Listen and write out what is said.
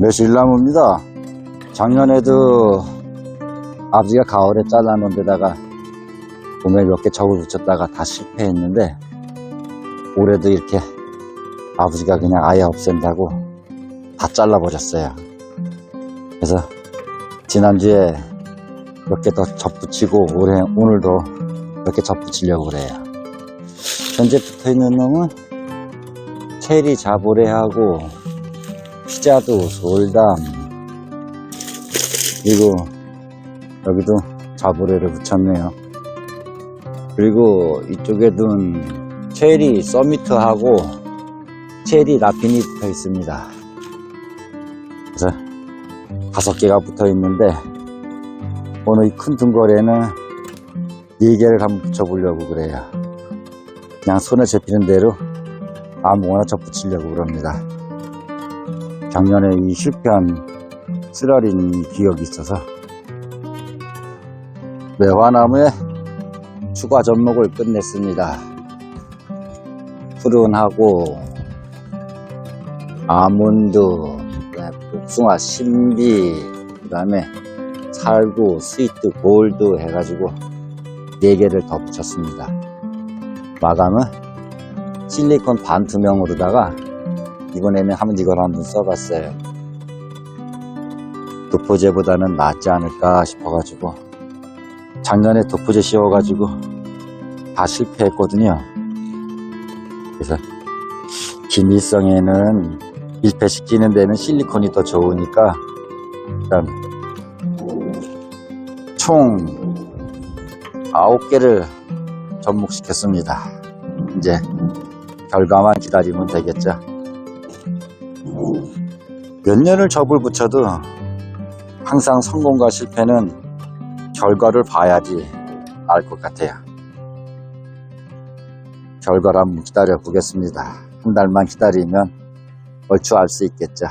매실나무입니다. 작년에도 아버지가 가을에 잘라놓은 데다가 봄에 몇개 접을 붙였다가 다 실패했는데 올해도 이렇게 아버지가 그냥 아예 없앤다고 다 잘라버렸어요. 그래서 지난주에 몇 개 더 접붙이고 올해 오늘도 몇 개 접붙이려고 그래요. 현재 붙어 있는 놈은 체리 자보레하고 피자도 솔담 그리고 여기도 자보레를 붙였네요. 그리고 이쪽에 둔 체리 서미트하고 체리 라핀이 붙어 있습니다. 그래서 다섯 개가 붙어 있는데 오늘 이 큰 둥거리에는 네 개를 한번 붙여보려고 그래요. 그냥 손에 잡히는 대로 아무거나 접붙이려고 그럽니다. 작년에 이 실패한 쓰라린 이 기억이 있어서 매화나무에 추가 접목을 끝냈습니다. 푸른하고 아몬드, 복숭아, 신비, 그 다음에 살구, 스위트, 골드 해가지고 4개를 더 붙였습니다. 마감은 실리콘 반투명으로다가 이번에는 한번 이걸 한번 써봤어요. 도포제보다는 낫지 않을까 싶어가지고 작년에 도포제 씌워가지고 다 실패했거든요. 그래서 기밀성에는 밀폐시키는 데는 실리콘이 더 좋으니까 일단 총 9개를 접목시켰습니다. 이제 결과만 기다리면 되겠죠. 몇 년을 접을 붙여도 항상 성공과 실패는 결과를 봐야지 알 것 같아요. 결과를 한번 기다려 보겠습니다. 한 달만 기다리면 얼추 알 수 있겠죠.